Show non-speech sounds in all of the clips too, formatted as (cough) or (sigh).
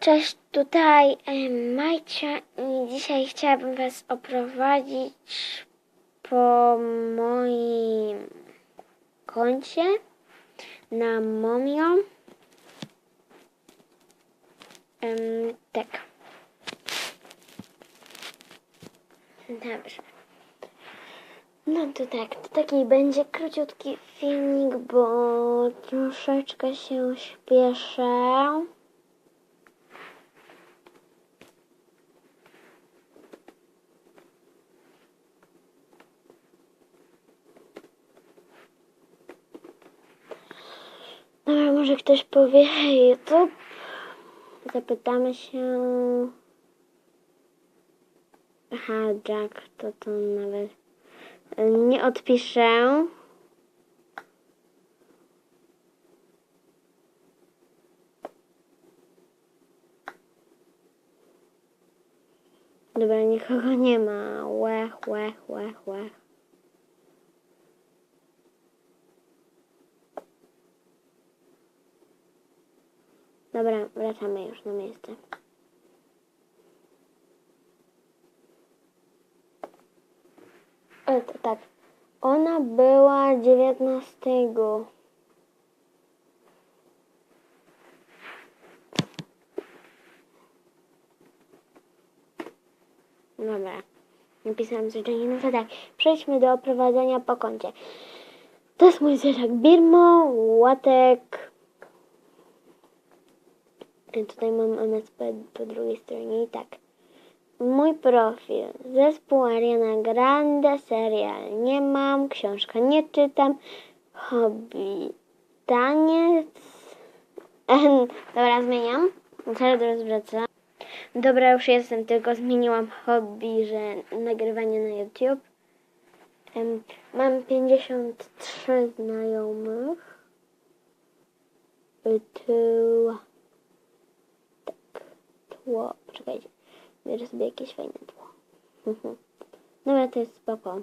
Cześć, tutaj Majcia i dzisiaj chciałabym Was oprowadzić po moim koncie na Momio. Em, tak. Dobrze. No to tak, to taki będzie króciutki filmik, bo troszeczkę się śpieszę. Dobra, może ktoś powie, YouTube. Zapytamy się. Aha, Jack, to to nawet nie odpiszę. Dobra, nikogo nie ma. Łech, łech, łech, łech. Dobra, wracamy już na miejsce. E, to tak. Ona była 19. Dobra. Napisałam życzenie. No to tak. Przejdźmy do prowadzenia po koncie. To jest mój zwierzak Birmo, łatek. Tutaj mam MSP po drugiej stronie i tak. Mój profil. Zespół Ariana Grande, serial nie mam, książka nie czytam, hobby taniec. Dobra, zmieniam. Teraz wracam. Dobra, już jestem, tylko zmieniłam hobby, że nagrywanie na YouTube. Mam 53 znajomych. Tył. Tak. Tło. Poczekajcie. Bierę sobie jakieś fajne tło. Mhm. Dobra, to jest spoko.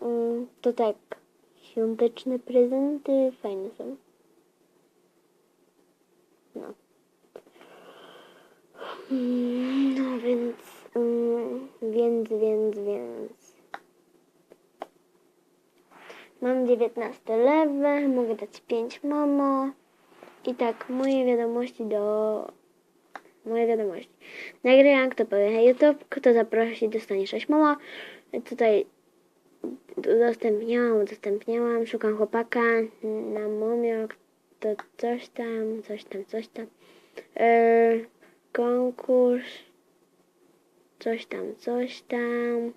Mm, To tak. Świąteczne prezenty fajne są. No. Mm, No więc, mm, więc, więc, więc. Mam 19 level, mogę dać 5 momo. I tak, moje wiadomości do... Moje wiadomości. Nagrywam, kto powie hej YouTube, kto zaprosi, dostanie 6 momo. Tutaj udostępniałam, udostępniałam, szukam chłopaka na momio, to coś tam, coś tam, coś tam. Yy, konkurs, coś tam, coś tam.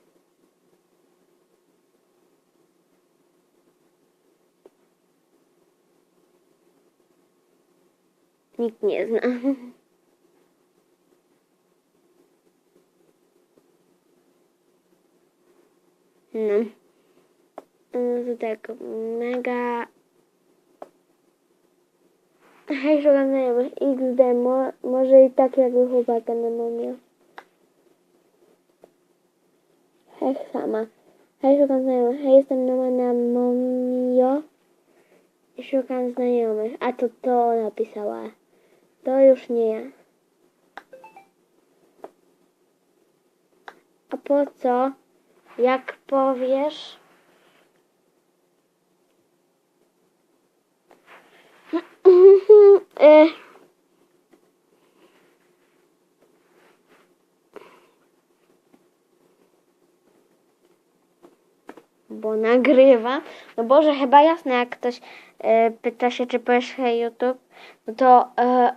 Nikt nie zna. (laughs) No. No to tak, mega... Hej, szukam znajomych XD, mo, może i tak jak u chłopaka na momie. Hej, sama. Hej, szukam znajomych. Hej, jestem Noma na momio. Szukam znajomych. A to to napisała. To już nie ja. A po co? Jak powiesz? Y. (laughs) Bo nagrywa. No Boże, chyba jasne, jak ktoś e, pyta się, czy powiesz hej YouTube, no to e,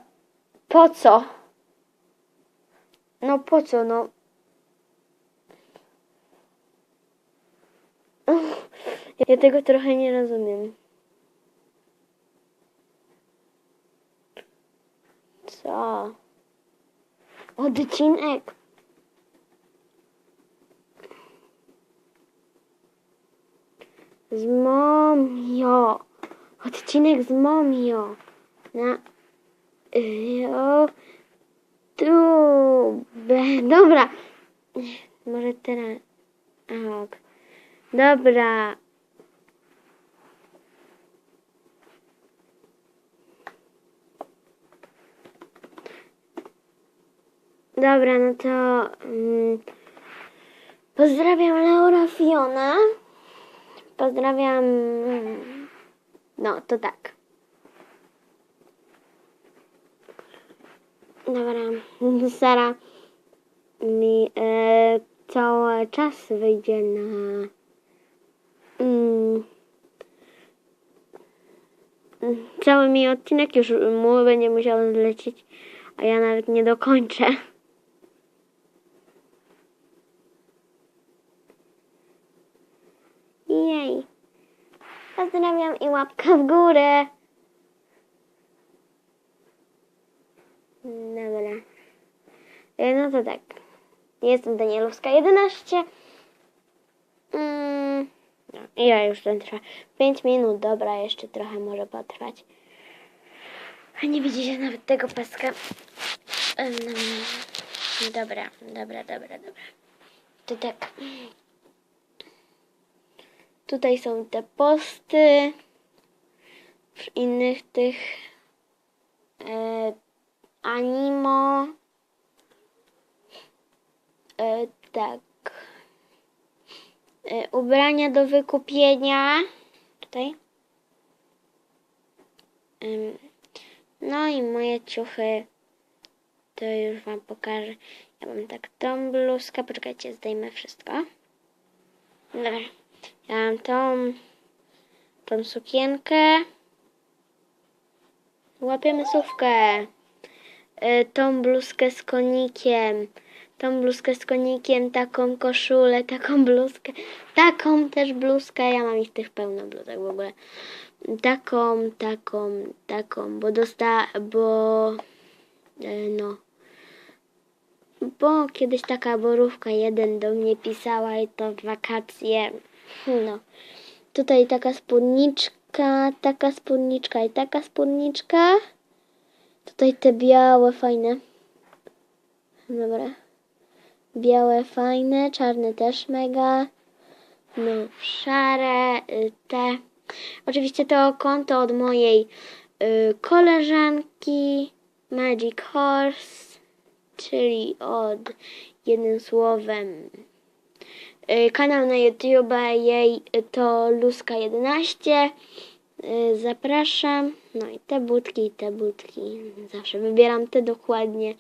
po co? No po co, no? Ja tego trochę nie rozumiem. Co? Odcinek. Z momio. Odcinek z momio. Na YouTube. Dobra. Może teraz. A, ok. Dobra. Dobra, no to mm, pozdrawiam Laura Fiona. Pozdrawiam. No, to tak. Dobra, (laughs) Sara mi e, cały czas wyjdzie na. Mm, cały mi odcinek już mu będzie musiał zlecieć, a ja nawet nie dokończę. Jej. Pozdrawiam i łapka w górę. Dobra. E, No to tak. Jestem Danielowska 11. Ja już ten trwa. 5 minut, dobra, jeszcze trochę może potrwać. A nie widzicie nawet tego paska. Dobra, dobra, dobra, dobra. To tak. Tutaj są te posty. W innych tych e, animo. E, tak. E, ubrania do wykupienia. Tutaj. No i moje ciuchy. To już Wam pokażę. Ja mam tak tą bluzkę. Poczekajcie, zdejmę wszystko. Dobra. Ja mam tą, tą sukienkę. Łapiemy słówkę. Y, tą bluzkę z konikiem. Tą bluzkę z konikiem, taką koszulę, taką (laughs) bluzkę. Taką też bluzkę. Ja mam ich tych pełno bluzek w ogóle. Taką, taką, taką, bo dosta, bo y, no. Bo kiedyś taka borówka jeden do mnie pisała i to w wakacje. No. Tutaj taka spódniczka, taka spódniczka i taka spódniczka. Tutaj te białe, fajne. Dobra. Białe, fajne, czarne też mega. No, szare, y, te. Oczywiście to konto od mojej y, koleżanki Magic Horse, czyli od jednym słowem y, kanał na YouTube jej y, to Luska11. Y, Zapraszam. No i te budki, te budki. Zawsze wybieram te dokładnie.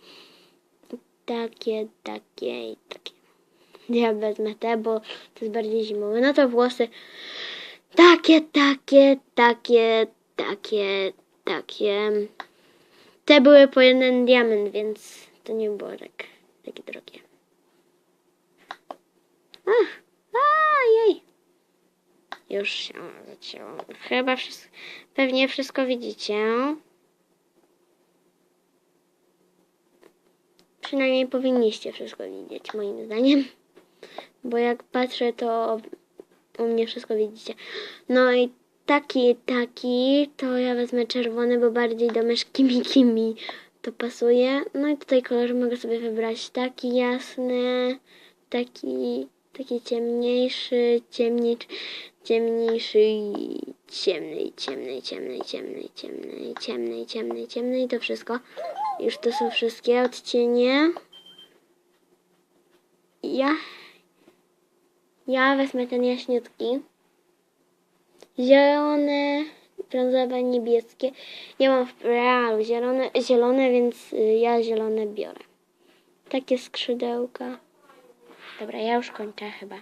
Takie, takie i takie. Ja wezmę te, bo to jest bardziej zimowe. No to włosy. Takie, takie, takie, takie, takie. Te były po jeden diament, więc to nie było tak, takie drogie. Ach, a, jej. Już się zacięło. Chyba wszystko, pewnie wszystko widzicie. Przynajmniej powinniście wszystko widzieć, moim zdaniem. Bo jak patrzę, to u mnie wszystko widzicie. No i taki, taki, to ja wezmę czerwony, bo bardziej do myszki (laughs) Miki mi to pasuje. No i tutaj kolor mogę sobie wybrać taki jasny, taki, taki ciemniejszy, ciemniej, ciemniejszy i ciemny, i ciemny, i ciemny, i ciemny, i ciemny, ciemny, ciemny, ciemny i to wszystko. Już to są wszystkie odcienie. Ja, ja wezmę ten jaśniutki. Zielone, brązowe, niebieskie. Ja mam w realu zielone, zielone, więc y, ja zielone biorę. Takie skrzydełka. Dobra, ja już kończę chyba.